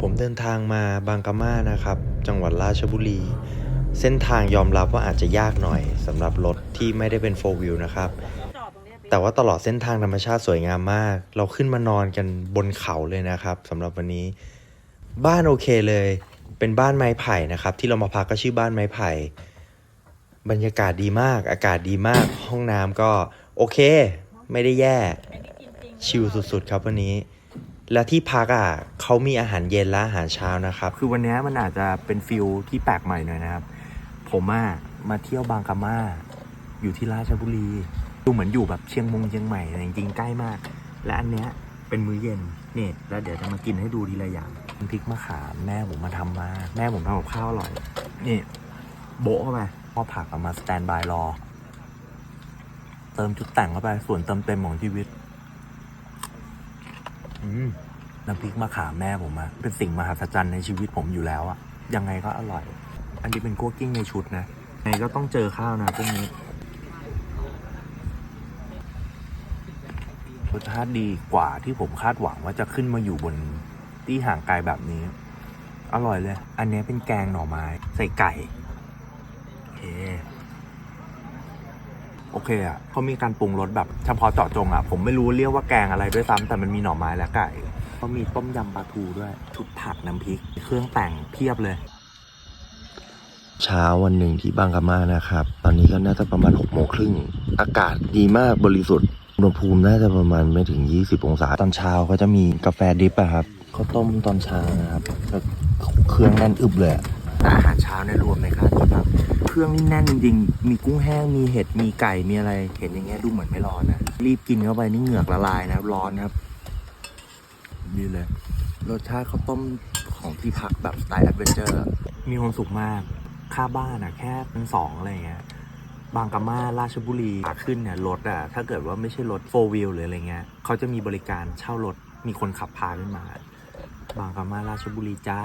ผมเดินทางมาบางกะมานะครับ จังหวัดราชบุรี เส้นทางยอมรับว่าอาจจะยากหน่อยสำหรับรถที่ไม่ได้เป็น4 wheel นะครับ แต่ว่าตลอดเส้นทางธรรมชาติสวยงามมาก เราขึ้นมานอนกันบนเขาเลยนะครับสำหรับวันนี้ บ้านโอเคเลย เป็นบ้านไม้ไผ่นะครับ ที่เรามาพักก็ชื่อบ้านไม้ไผ่ บรรยากาศดีมาก อากาศดีมาก ห้องน้ำก็โอเค ไม่ได้แย่ ชิลสุดๆ ครับวันนี้ และที่พักอะเขามีอาหารเย็นและอาหารเช้านะครับ คือวันนี้มันอาจจะเป็นฟิลที่แปลกใหม่หน่อยนะครับ ผมอะมาเที่ยวบางกะมาอยู่ที่ราชบุรี ดูเหมือนอยู่แบบเชียงมงเชียงใหม่แต่จริงๆใกล้มาก และอันเนี้ยเป็นมื้อเย็นนี่แล้วเดี๋ยวจะมากินให้ดูทีละอย่างน้ำพริกมะขามแม่ผมมาทำมา แม่ผมทำกับข้าวอร่อย นี่โบะเข้าไปพอผักเอามาสแตนบายรอ เติมจุดแต่งเข้าไปส่วนเติมเต็มของชีวิต น้ำพริกมะขามแม่ผมอะเป็นสิ่งมหัศจรรย์ในชีวิตผมอยู่แล้วอะยังไงก็อร่อย อันนี้เป็นคั่วกิ้งในชุดนะยังไงก็ต้องเจอข้าวนะพวกนี้รสชาติดีกว่าที่ผมคาดหวังว่าจะขึ้นมาอยู่บนที่ห่างไกลแบบนี้ อร่อยเลย อันนี้เป็นแกงหน่อไม้ ใส่ไก่ โอเค โอเคอะเขามีการปรุงรสแบบเฉพาะเจาะจงอะ ผมไม่รู้เรียกว่าแกงอะไรด้วยซ้ำแต่มันมีหน่อไม้และไก่ก็มีต้มยำปลาทูด้วย ชุดผักน้ำพริก เครื่องแต่งเพียบเลย เช้าวันหนึ่งที่บางกะมานะครับ ตอนนี้ก็น่าจะประมาณ6กโมงครึ่ง อากาศดีมากบริสุทธิ์อุณหภูมิน่าจะประมาณไม่ถึง 20 องศา ตอนเช้าก็จะมีกาแฟดริปอะครับข้าวต้มตอนเช้านะครับแล้วเครื่องแน่นอึบเลยอะแต่อาหารเช้าเนี่ยรวมในค่านี้ครับเค รื่องนี่แน่นจริงๆ มีกุ้งแห้ง มีเห็ด มีไก่ มีอะไร เห็นอย่างเงี้ยดูเหมือนไม่ร้อนนะ รีบกินเข้าไปนี่เหงือกละลายนะร้อนครับ นี่เลย รสชาติข้าวต้มของที่พักแบบสไตล์แอดเวนเจอร์ มีความสุขมาก ค่าบ้านอะแค่พันสองอะไรเงี้ย บางกะมาราชบุรีขาขึ้นเนี่ยรถอะถ้าเกิดว่าไม่ใช่รถโฟวิลหรืออะไรเงี้ยเขาจะมีบริการเช่ารถ มีคนขับพาขึ้นมา บางกะมาราชบุรีจ้า